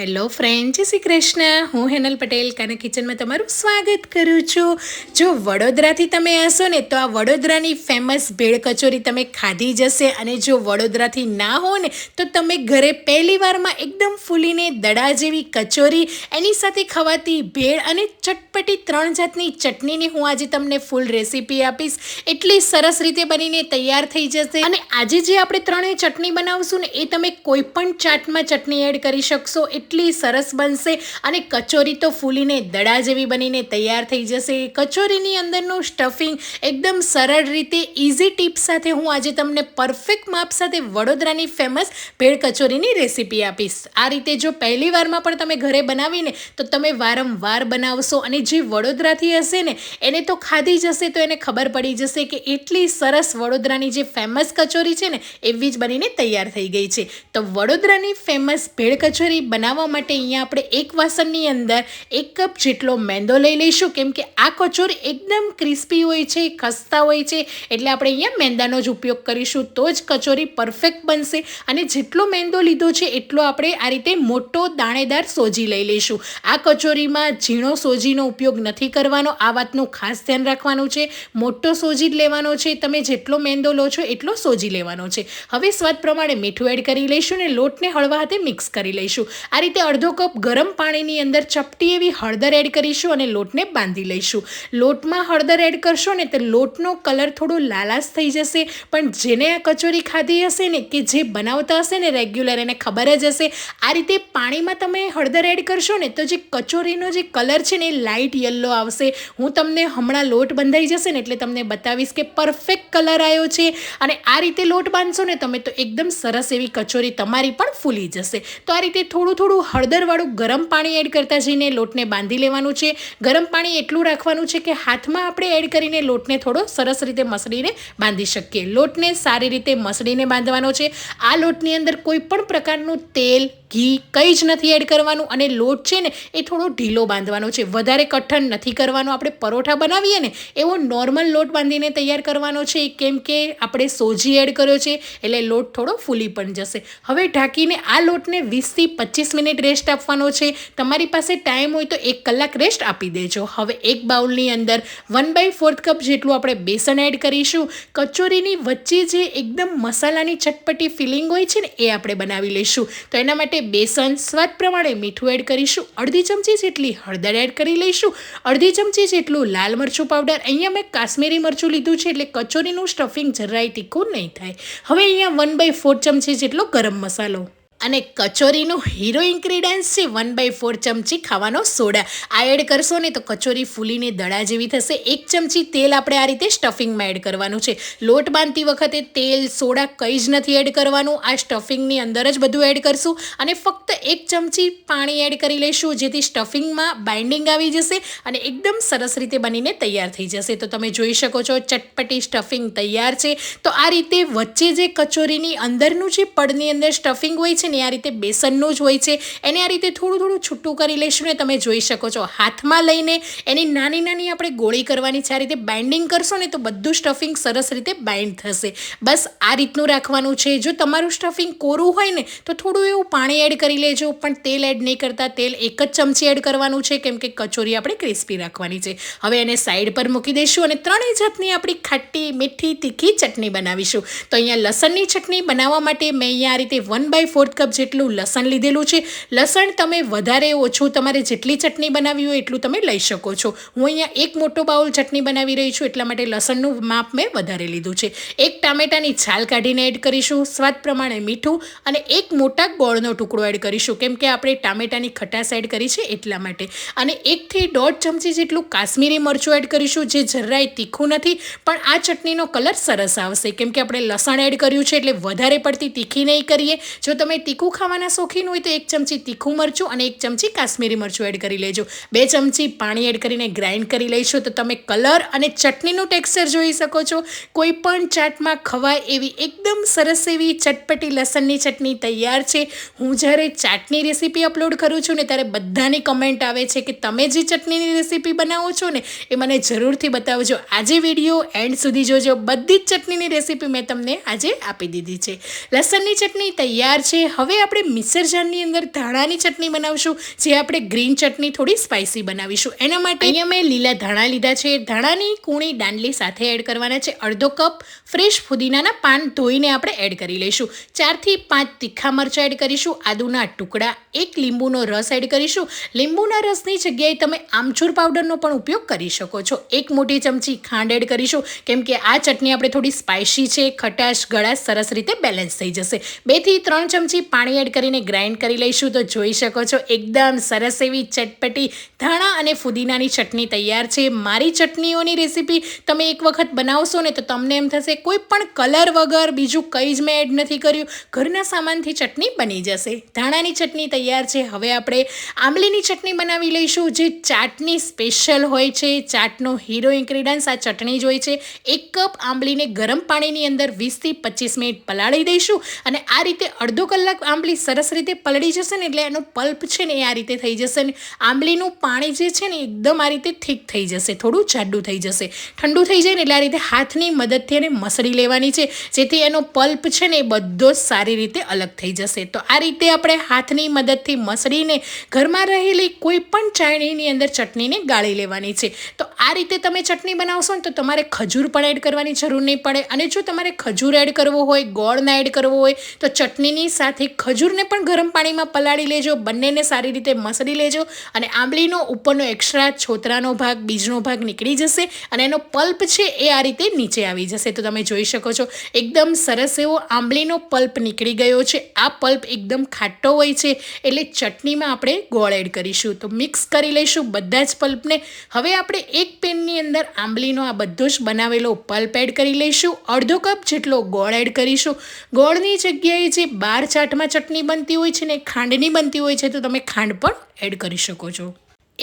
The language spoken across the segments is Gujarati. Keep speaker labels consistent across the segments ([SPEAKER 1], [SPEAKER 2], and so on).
[SPEAKER 1] હેલો ફ્રેન્ડ જય શ્રી કૃષ્ણ. હું હેનલ પટેલ, કાના કિચનમાં તમારું સ્વાગત કરું છું. જો વડોદરાથી તમે હશો ને, તો આ વડોદરાની ફેમસ ભેળ કચોરી તમે ખાધી જશે અને જો વડોદરાથી ના હો ને, તો તમે ઘરે પહેલી વારમાં એકદમ ફૂલીને દડા જેવી કચોરી, એની સાથે ખવાતી ભેળ અને ચટપટી ત્રણ જાતની ચટણીની હું આજે તમને ફૂલ રેસીપી આપીશ. એટલી સરસ રીતે બનીને તૈયાર થઈ જશે. અને આજે જે આપણે ત્રણેય ચટણી બનાવશું ને, એ તમે કોઈ પણ ચાટમાં ચટણી એડ કરી શકશો. એટલી સરસ બનશે અને કચોરી તો ફૂલીને દડા જેવી બનીને તૈયાર થઈ જશે. કચોરીની અંદરનું સ્ટફિંગ એકદમ સરળ રીતે ઇઝી ટીપ સાથે હું આજે તમને પરફેક્ટ માપ સાથે વડોદરાની ફેમસ ભેળ કચોરીની રેસીપી આપીશ. આ રીતે જો પહેલી વારમાં પણ તમે ઘરે બનાવીને તો તમે વારંવાર બનાવશો અને જે વડોદરાથી હશે ને, એને તો ખાધી જશે તો એને ખબર પડી જશે કે એટલી સરસ વડોદરાની જે ફેમસ કચોરી છે ને, એવી જ બનીને તૈયાર થઈ ગઈ છે. તો વડોદરાની ફેમસ ભેળ કચોરી બનાવવા માટે અહીંયા આપણે એક વાસણની અંદર એક કપ જેટલો મેંદો લઈ લઈશું. કેમ કે આ કચોરી એકદમ ક્રિસ્પી હોય છે, ખસ્તા હોય છે, એટલે આપણે અહીંયા મેંદાનો જ ઉપયોગ કરીશું. તો જ કચોરી પરફેક્ટ બનશે અને જેટલો મેંદો લીધો છે, એટલો આપણે આ રીતે મોટો દાણેદાર સોજી લઈ લઈશું. આ કચોરીમાં ઝીણો સોજીનો ઉપયોગ નથી કરવાનો, આ વાતનું ખાસ ધ્યાન રાખવાનું છે. મોટો સોજી જ લેવાનો છે, તમે જેટલો મેંદો લો છો, એટલો સોજી લેવાનો છે. હવે સ્વાદ પ્રમાણે મીઠું એડ કરી લઈશું ને લોટને હળવા હાથે મિક્સ કરી લઈશું. આ રીતે અડધો કપ ગરમ પાણીની અંદર ચપટી એવી હળદર એડ કરીશું અને લોટને બાંધી લઈશું. લોટમાં હળદર એડ કરશો ને તો લોટનો કલર થોડો લાલાશ થઈ જશે, પણ જેને આ કચોરી ખાધી હશે ને કે જે બનાવતા હશે ને રેગ્યુલર એને ખબર જ હશે, આ રીતે પાણીમાં તમે હળદર એડ કરશો ને તો જે કચોરીનો જે કલર છે ને એ લાઇટ યલો આવશે. હું તમને હમણાં લોટ બંધાઈ જશે ને એટલે તમને બતાવીશ કે પરફેક્ટ કલર આવ્યો છે અને આ રીતે લોટ બાંધશો ને તમે તો એકદમ સરસ એવી કચોરી તમારી પણ ફૂલી જશે. તો આ રીતે થોડું થોડું હળદરવાળું ગરમ પાણી એડ કરતા જઈને લોટને બાંધી લેવાનું છે. ગરમ પાણી એટલું રાખવાનું છે કે હાથમાં આપણે એડ કરીને લોટને થોડો સરસ રીતે મસળીને બાંધી શકીએ. લોટને સારી રીતે મસળીને બાંધવાનો છે. આ લોટની અંદર કોઈ પણ પ્રકારનું તેલ ઘી કંઈ જ નથી એડ કરવાનું અને લોટ છે ને, એ થોડો ઢીલો બાંધવાનો છે. વધારે કઠણ નથી કરવાનો. આપણે પરોઠા બનાવીએ ને, એવો નોર્મલ લોટ બાંધીને તૈયાર કરવાનો છે. કેમ કે આપણે સોજી એડ કર્યો છે, એટલે લોટ થોડો ફૂલી પણ જશે. હવે ઢાંકીને આ લોટને વીસથી પચીસ મિનિટ રેસ્ટ આપવાનો છે. તમારી પાસે ટાઈમ હોય તો એક કલાક રેસ્ટ આપી દેજો. હવે એક બાઉલની અંદર વન બાય ફોર્થ કપ જેટલું આપણે બેસન એડ કરીશું. કચોરીની વચ્ચે જે એકદમ મસાલાની ચટપટી ફિલિંગ હોય છે ને, એ આપણે બનાવી લઈશું. તો એના માટે બેસન સ્વાદ પ્રમાણે મીઠું એડ કરીશું. અડધી ચમચી જેટલી હળદર એડ કરી લઈશું. અડધી ચમચી જેટલું લાલ મરચું પાવડર. અહીંયા મેં કાશ્મીરી મરચું લીધું છે એટલે કચોરીનું સ્ટફિંગ જરાય તીખું નહીં થાય. હવે અહીંયા વન બાય ફોર ચમચી જેટલો ગરમ મસાલો. અને કચોરીનું હીરો ઇન્ગ્રીડિયન્ટ્સ છે વન બાય ફોર ચમચી ખાવાનો સોડા. આ એડ કરશો ને તો કચોરી ફૂલીને દડા જેવી થશે. એક ચમચી તેલ આપણે આ રીતે સ્ટફિંગમાં એડ કરવાનું છે. લોટ બાંધતી વખતે તેલ, સોડા કંઈ જ નથી એડ કરવાનું. આ સ્ટફિંગની અંદર જ બધું એડ કરશું અને ફક્ત એક ચમચી પાણી એડ કરી લઈશું, જેથી સ્ટફિંગમાં બાઇન્ડિંગ આવી જશે અને એકદમ સરસ રીતે બનીને તૈયાર થઈ જશે. તો તમે જોઈ શકો છો, ચટપટી સ્ટફિંગ તૈયાર છે. તો આ રીતે વચ્ચે જે કચોરીની અંદરનું જે પડની અંદર સ્ટફિંગ હોય છે ને આ રીતે બેસનનું જ હોય છે. એને આ રીતે થોડું થોડું છૂટું કરી લઈશું ને તમે જોઈ શકો છો. હાથમાં લઈને એની નાની નાની આપણે ગોળી કરવાની છે. આ રીતે બાઇન્ડિંગ કરશો ને તો બધું સ્ટફિંગ સરસ રીતે બાઇન્ડ થશે. બસ આ રીતનું રાખવાનું છે. જો તમારું સ્ટફિંગ કોરું હોય ને તો થોડું એવું પાણી એડ કરી લેજો. પણ તેલ એડ નહીં કરતા. તેલ એક જ ચમચી એડ કરવાનું છે. કેમ કે કચોરી આપણે ક્રિસ્પી રાખવાની છે. હવે એને સાઈડ પર મૂકી દઈશું અને ત્રણેય જાતની આપણી ખાટી મીઠી તીખી ચટણી બનાવીશું. તો અહીંયા લસણની ચટણી બનાવવા માટે મેં અહીંયા આ રીતે વન બાય ફોર્થ કપ જેટલું લસણ લીધેલું છે. લસણ તમે વધારે ઓછું તમારે જેટલી ચટણી બનાવવી હોય એટલું તમે લઈ શકો છો. હું અહીંયા એક મોટો બાઉલ ચટણી બનાવી રહી છું એટલા માટે લસણનું માપ મેં વધારે લીધું છે. એક ટામેટાની છાલ કાઢીને એડ કરીશું, સ્વાદ પ્રમાણે મીઠું અને એક મોટા ગોળનો ટુકડો એડ કરીશું. કેમ કે આપણે ટામેટાની ખટાશ એડ કરી છે એટલા માટે. અને એકથી દોઢ ચમચી જેટલું કાશ્મીરી મરચું એડ કરીશું, જે જરાય તીખું નથી, પણ આ ચટણીનો કલર સરસ આવશે. કેમ કે આપણે લસણ એડ કર્યું છે એટલે વધારે પડતી તીખી નહીં કરીએ. જો તમે તીખું ખાવાના શોખીન હોય તો એક ચમચી તીખું મરચું અને એક ચમચી કાશ્મીરી મરચું એડ કરી લેજો. બે ચમચી પાણી એડ કરીને ગ્રાઇન્ડ કરી લઈશું તો તમે કલર અને ચટણીનું ટેક્સચર જોઈ શકો છો. કોઈ પણ ચાટમાં ખવાય એવી એકદમ સરસ એવી ચટપટી લસણની ચટણી તૈયાર છે. હું જ્યારે ચાટની રેસીપી અપલોડ કરું છું ને ત્યારે બધાની કમેન્ટ આવે છે કે તમે જે ચટણીની રેસીપી બનાવો છો ને એ મને જરૂરથી બતાવજો. આજે વીડિયો એન્ડ સુધી જોજો. બધી જ ચટણીની રેસીપી મેં તમને આજે આપી દીધી છે. લસણની ચટણી તૈયાર છે. હવે આપણે મિક્સર અંદર ધાણાની ચટણી બનાવશું, જે આપણે ગ્રીન ચટણી થોડી સ્પાઇસી બનાવીશું. એના માટે અહીંયા મેં લીલા ધાણા લીધા છે. ધાણાની કૂણી દાંડલી સાથે એડ કરવાના છે. અડધો કપ ફ્રેશ ફુદીનાના પાન ધોઈને આપણે એડ કરી લઈશું. ચારથી પાંચ તીખા મરચાં એડ કરીશું. આદુના ટુકડા, એક લીંબુનો રસ એડ કરીશું. લીંબુના રસની જગ્યાએ તમે આમચૂર પાવડરનો પણ ઉપયોગ કરી શકો છો. એક મોટી ચમચી ખાંડ એડ કરીશું. કેમ કે આ ચટણી આપણે થોડી સ્પાઇસી છે, ખટાશ, ગળાશ સરસ રીતે બેલેન્સ થઈ જશે. બેથી ત્રણ ચમચી પાણી એડ કરીને ગ્રાઇન્ડ કરી લઈશું તો જોઈ શકો છો, એકદમ સરસ એવી ચટપટી ધાણા અને ફુદીનાની ચટણી તૈયાર છે. મારી ચટણીઓની રેસીપી તમે એક વખત બનાવશો ને તો તમને એમ થશે કોઈ પણ કલર વગર બીજું કંઈ જ મેં એડ નથી કર્યું. ઘરના સામાનથી ચટણી બની જશે. ધાણાની ચટણી તૈયાર છે. હવે આપણે આંબલીની ચટણી બનાવી લઈશું, જે ચાટની સ્પેશિયલ હોય છે. ચાટનો હીરો ઇન્ગ્રીડિયન્ટ્સ આ ચટણી જ હોય છે. એક કપ આંબલીને ગરમ પાણીની અંદર વીસથી પચીસ મિનિટ પલાળી દઈશું અને આ રીતે અડધો કલાક આંબલી સરસ રીતે પલળી જશે ને એટલે એનો પલ્પ છે ને એ આ રીતે થઈ જશે ને આંબલીનું પાણી જે છે ને એકદમ આ રીતે ઠીક થઈ જશે, થોડું જાડું થઈ જશે. ઠંડુ થઈ જાય ને એટલે આ રીતે હાથની મદદથી એને મસળી લેવાની છે, જેથી એનો પલ્પ છે ને એ બધો જ સારી રીતે અલગ થઈ જશે. તો આ રીતે આપણે હાથની મદદથી મસળીને ઘરમાં રહેલી કોઈ પણ ચાળણીની અંદર ચટણીને ગાળી લેવાની છે. તો આ રીતે તમે ચટણી બનાવશો ને તો તમારે ખજૂર પણ એડ કરવાની જરૂર નહીં પડે. અને જો તમારે ખજૂર એડ કરવો હોય, ગોળના એડ કરવો હોય, તો ચટણીની સાથે ખજૂરને પણ ગરમ પાણીમાં પલાળી લેજો, બંનેને સારી રીતે મસળી લેજો અને આંબલીનો ઉપરનો એક્સ્ટ્રા છોતરાનો ભાગ, બીજનો ભાગ નીકળી જશે અને એનો પલ્પ છે એ આ રીતે નીચે આવી જશે. તો તમે જોઈ શકો છો, એકદમ સરસ એવો આંબલીનો પલ્પ નીકળી ગયો છે. આ પલ્પ એકદમ ખાટો હોય છે, એટલે ચટણીમાં આપણે ગોળ એડ કરીશું. તો મિક્સ કરી લઈશું બધા જ પલ્પને. હવે આપણે એક પેનની અંદર આંબલીનો આ બધો જ બનાવેલો પલ્પ એડ કરી લઈશું. અડધો કપ જેટલો ગોળ એડ કરીશું. ગોળની જગ્યાએ જે બાર ચાટમાં ચટણી બનતી હોય છે ને ખાંડની બનતી હોય છે, તો તમે ખાંડ પણ એડ કરી શકો છો.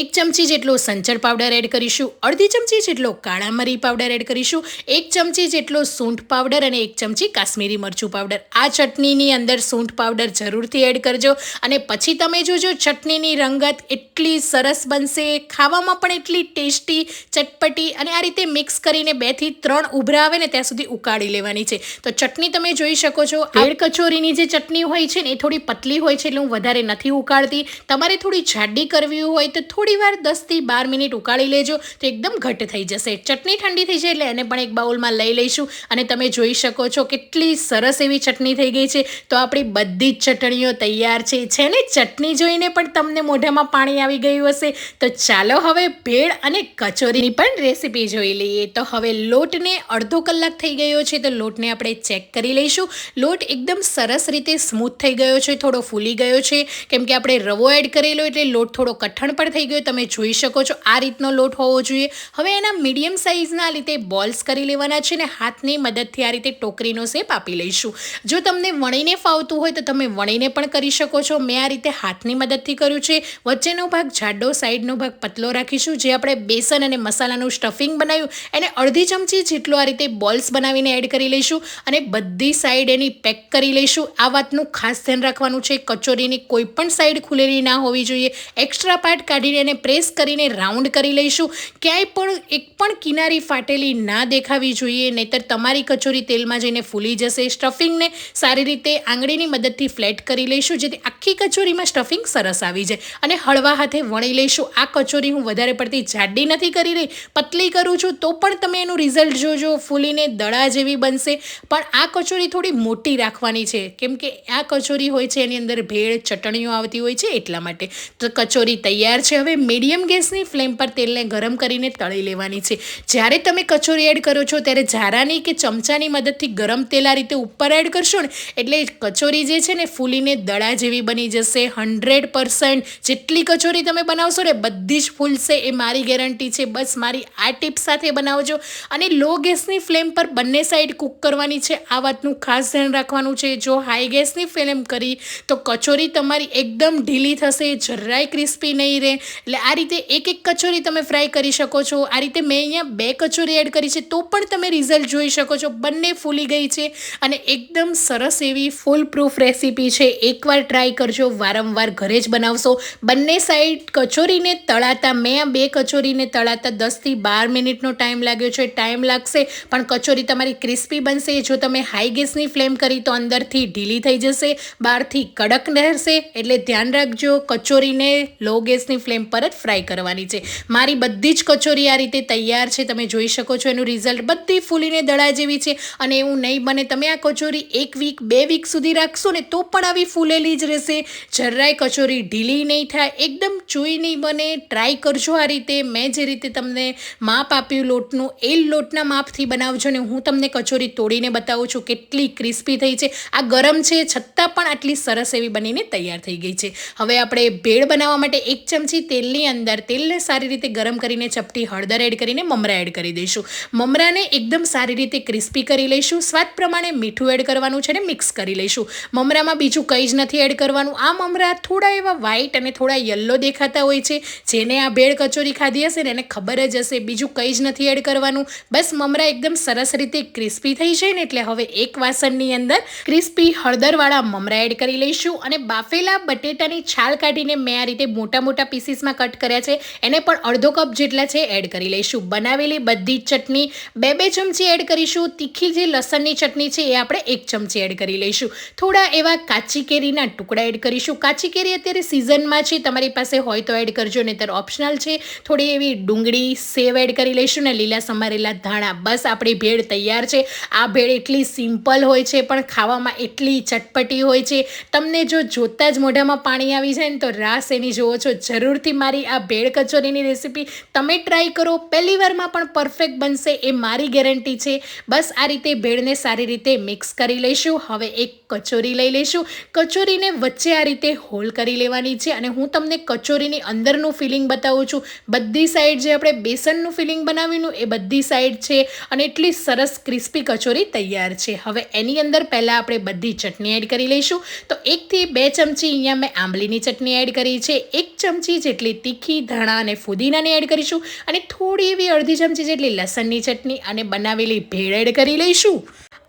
[SPEAKER 1] એક ચમચી જેટલો સંચર પાવડર એડ કરીશું અડધી ચમચી જેટલો કાળા મરી પાવડર એડ કરીશું એક ચમચી જેટલો સૂંઠ પાવડર અને એક ચમચી કાશ્મીરી મરચું પાવડર. આ ચટણીની અંદર સૂંઠ પાવડર જરૂરથી એડ કરજો અને પછી તમે જોજો ચટણીની રંગત એટલી સરસ બનશે ખાવામાં પણ એટલી ટેસ્ટી ચટપટી અને આ રીતે મિક્સ કરીને બેથી ત્રણ ઉભરા આવે ને ત્યાં સુધી ઉકાળી લેવાની છે. તો ચટણી તમે જોઈ શકો છો એડ કચોરીની જે ચટણી હોય છે ને એ થોડી પતલી હોય છે એટલે હું વધારે નથી ઉકાળતી. તમારે થોડી જાડી કરવી હોય તો થોડી વાર દસથી બાર મિનિટ ઉકાળી લેજો. તો એકદમ ઘટ થઈ જશે. ચટણી ઠંડી થઈ જાય એટલે એને પણ એક બાઉલમાં લઈ લઈશું. અને તમે જોઈ શકો છો કેટલી સરસ એવી ચટણી થઈ ગઈ છે. તો આપણી બધી જ ચટણીઓ તૈયાર છે. છે ને ચટણી જોઈને પણ તમને મોઢામાં પાણી આવી ગયું હશે. તો ચાલો હવે ભેળ અને કચોરીની પણ રેસીપી જોઈ લઈએ. તો હવે લોટને અડધો કલાક થઈ ગયો છે. તો લોટને આપણે ચેક કરી લઈશું. લોટ એકદમ સરસ રીતે સ્મૂથ થઈ ગયો છે. થોડો ફૂલી ગયો છે. કેમ કે આપણે રવો એડ કરેલો એટલે લોટ થોડો કઠણ પણ થઈ ગયો, તમે જોઈ શકો છો, આ રીતનો લોટ હોવો જોઈએ. હવે એના મીડિયમ સાઇઝના રીતે બોલ્સ કરી લેવાના છે ને હાથની મદદથી આ રીતે ટોકરીનો શેપ આપી લઈશું. જો તમને વણીને ફાવતું હોય તો તમે વણીને પણ કરી શકો છો. મેં આ રીતે હાથની મદદથી કર્યું છે. વચ્ચેનો ભાગ જાડો, સાઈડનો ભાગ પતલો રાખીશું, જે આપણે બેસન અને મસાલાનું સ્ટફિંગ બનાવ્યું. એને અડધી ચમચી જેટલો આ રીતે બોલ્સ બનાવીને એડ કરી લઈશું અને બધી સાઈડ એની પેક કરી લઈશું. આ વાતનું ખાસ ધ્યાન રાખવાનું છે, કચોરીની કોઈ પણ સાઈડ ખુલેલી ના હોવી જોઈએ. એક્સ્ટ્રા પાર્ટ કાઢીને એને પ્રેસ કરીને રાઉન્ડ કરી લઈશું. ક્યાંય પણ એક પણ કિનારી ફાટેલી ના દેખાવી જોઈએ, નહીતર તમારી કચોરી તેલમાં જઈને ફૂલી જશે. સ્ટફિંગને સારી રીતે આંગળીની મદદથી ફ્લેટ કરી લઈશું, જેથી આખી કચોરીમાં સ્ટફિંગ સરસ આવી જાય. અને હળવા હાથે વણી લઈશું. આ કચોરી હું વધારે પડતી જાડી નથી કરી રહી. પતલી કરું છું તો પણ તમે એનું રિઝલ્ટ જોજો. ફૂલીને દડા જેવી બનશે. પણ આ કચોરી થોડી મોટી રાખવાની છે. કેમ કે આ કચોરી હોય છે, એની અંદર ભેળ, ચટણીઓ આવતી હોય છે, એટલા માટે. તો કચોરી તૈયાર છે હવે મીડિયમ ગેસની ફ્લેમ પર તેલને ગરમ કરીને તળી લેવાની છે. જ્યારે તમે કચોરી એડ કરો છો, ત્યારે ઝારાની કે ચમચાની મદદથી ગરમ તેલ આ રીતે ઉપર એડ કરશો ને, એટલે કચોરી જે છે ને ફૂલીને દડા જેવી બની જશે. હંડ્રેડ પર્સન્ટ જેટલી કચોરી તમે બનાવશો ને, બધી જ ફૂલશે. એ મારી ગેરંટી છે. બસ મારી આ ટીપ સાથે બનાવજો. અને લો ગેસની ફ્લેમ પર બંને સાઈડ કૂક કરવાની છે. આ વાતનું ખાસ ધ્યાન રાખવાનું છે. જો હાઈ ગેસની ફ્લેમ કરી, તો કચોરી તમારી એકદમ ઢીલી થશે. જરાય ક્રિસ્પી નહીં રહે. એટલે આ રીતે એક એક કચોરી તમે ફ્રાય કરી શકો છો. આ રીતે મેં અહીંયા બે કચોરી એડ કરી છે, તો પણ તમે રિઝલ્ટ જોઈ શકો છો. બંને ફૂલી ગઈ છે અને એકદમ સરસ એવી ફૂલ પ્રૂફ રેસીપી છે. એકવાર ટ્રાય કરજો, વારંવાર ઘરે જ બનાવશો. બંને સાઈડ કચોરીને તળાતા, મેં આ બે કચોરીને તળાતા દસથી બાર મિનિટનો ટાઈમ લાગ્યો છે. ટાઈમ લાગશે, પણ કચોરી તમારી ક્રિસ્પી બનશે. જો તમે હાઈ ગેસની ફ્લેમ કરી, તો અંદરથી ઢીલી થઈ જશે. બહારથી કડક રહેશે. એટલે ધ્યાન રાખજો, કચોરીને લો ગેસની ફ્લેમ પર જ ફ્રાય કરવાની છે. મારી બધી જ કચોરી આ રીતે તૈયાર છે, તમે જોઈ શકો છો એનું રિઝલ્ટ બધી ફૂલીને દડા જેવી છે અને એવું નહીં બને તમે આ કચોરી એક વીક બે વીક સુધી રાખશો ને તો પણ આવી ફૂલેલી જ રહેશે. જરાય કચોરી ઢીલી નહીં થાય, એકદમ ચૂઈ નહીં બને. ટ્રાય કરજો આ રીતે. મેં જે રીતે તમને માપ આપ્યું લોટનું, એ લોટના માપથી બનાવજો ને હું તમને કચોરી તોડીને બતાવું છું કેટલી ક્રિસ્પી થઈ છે. આ ગરમ છે, છતાં પણ આટલી સરસ એવી બનીને તૈયાર થઈ ગઈ છે. હવે આપણે ભેળ બનાવવા માટે એક ચમચી તેલની અંદર તેલને સારી રીતે ગરમ કરીને ચપટી, હળદર એડ કરીને મમરા એડ કરી દઈશું. મમરાને એકદમ સારી રીતે ક્રિસ્પી કરી લઈશું. સ્વાદ પ્રમાણે મીઠું એડ કરવાનું છે અને મિક્સ કરી લઈશું. મમરામાં બીજું કંઈ જ નથી એડ કરવાનું. આ મમરા થોડા એવા વ્હાઈટ અને થોડા યલો દેખાતા હોય છે. જેને આ ભેળ કચોરી ખાધી હશે ને એને ખબર જ હશે. બીજું કંઈ જ નથી એડ કરવાનું. બસ મમરા એકદમ સરસ રીતે ક્રિસ્પી થઈ જાય ને એટલે હવે એક વાસણની અંદર ક્રિસ્પી હળદરવાળા મમરા એડ કરી લઈશું. અને બાફેલા બટેટાની છાલ કાઢીને મેં આ રીતે મોટા મોટા પીસીસમાં કટ કર્યા છે. એને પણ અડધો કપ જેટલા છે એડ કરી લઈશું. બનાવેલી બધી જ ચટણી બે બે ચમચી એડ કરીશું. તીખી જે લસણની ચટણી છે એ આપણે એક ચમચી એડ કરી લઈશું. થોડા એવા કાચી કેરીના ટુકડા એડ કરીશું. કાચી કેરી અત્યારે સિઝનમાં છે. તમારી પાસે હોય તો એડ કરજો, નહીતર ઓપ્શનલ છે. થોડી એવી ડુંગળી, સેવ એડ કરી લઈશું ને લીલા સમારેલા ધાણા. બસ આપણી ભેળ તૈયાર છે. આ ભેળ એટલી સિમ્પલ હોય છે, પણ ખાવામાં એટલી ચટપટી હોય છે. તમને જો જોતાં જ મોઢામાં પાણી આવી જાય ને તો રાસ એની જોવો છો. જરૂરથી મારી આ ભેળ કચોરીની રેસીપી તમે ટ્રાય કરો. પહેલી વારમાં પણ પરફેક્ટ બનશે એ મારી ગેરંટી છે. બસ આ રીતે ભેળને સારી રીતે મિક્સ કરી લઈશું. હવે એક કચોરી લઈ લઈશું. કચોરીને વચ્ચે આ રીતે હોલ કરી લેવાની છે અને હું તમને કચોરીની અંદરનું ફિલિંગ બતાવું છું. બધી સાઈડ જે આપણે બેસનનું ફિલિંગ બનાવીનું એ બધી સાઈડ છે અને એટલી સરસ ક્રિસ્પી કચોરી તૈયાર છે. હવે એની અંદર પહેલાં આપણે બધી ચટણી એડ કરી લઈશું. તો એકથી બે ચમચી અહીંયા મેં આંબલીની ચટણી એડ કરી છે. એક ચમચી જેટલી તીખી, ધાણા અને ફુદીનાની એડ કરીશું અને થોડી એવી અડધી ચમચી જેટલી લસણની ચટણી અને બનાવેલી ભેળ એડ કરી લઈશું.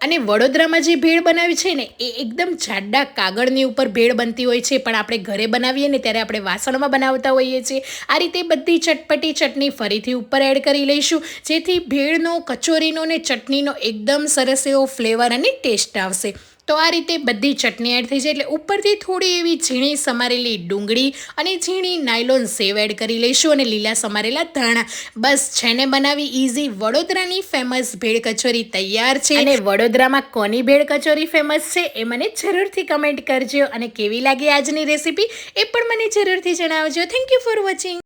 [SPEAKER 1] અને વડોદરામાં જે ભેળ બનાવી છે ને, એ એકદમ જાડા કાગળની ઉપર ભેળ બનતી હોય છે, પણ આપણે ઘરે બનાવીએ ને, ત્યારે આપણે વાસણમાં બનાવતા હોઈએ છીએ. આ રીતે બધી ચટપટી ચટણી ફરીથી ઉપર એડ કરી લઈશું, જેથી ભેળનો, કચોરીનો ને ચટણીનો એકદમ સરસ એવો ફ્લેવર અને ટેસ્ટ આવશે. તો આ રીતે બધી ચટણી એડ થઈ જાય એટલે ઉપરથી થોડી એવી ઝીણી સમારેલી ડુંગળી અને ઝીણી નાયલોન સેવ એડ કરી લઈશું અને લીલા સમારેલા ધાણા. બસ છે ને બનાવી ઇઝી વડોદરાની ફેમસ ભેળ કચોરી તૈયાર છે. અને વડોદરામાં કોની ભેળ કચોરી ફેમસ છે એ મને જરૂરથી કમેન્ટ કરજો અને કેવી લાગી આજની રેસીપી એ પણ મને જરૂરથી જણાવજો. Thank you for watching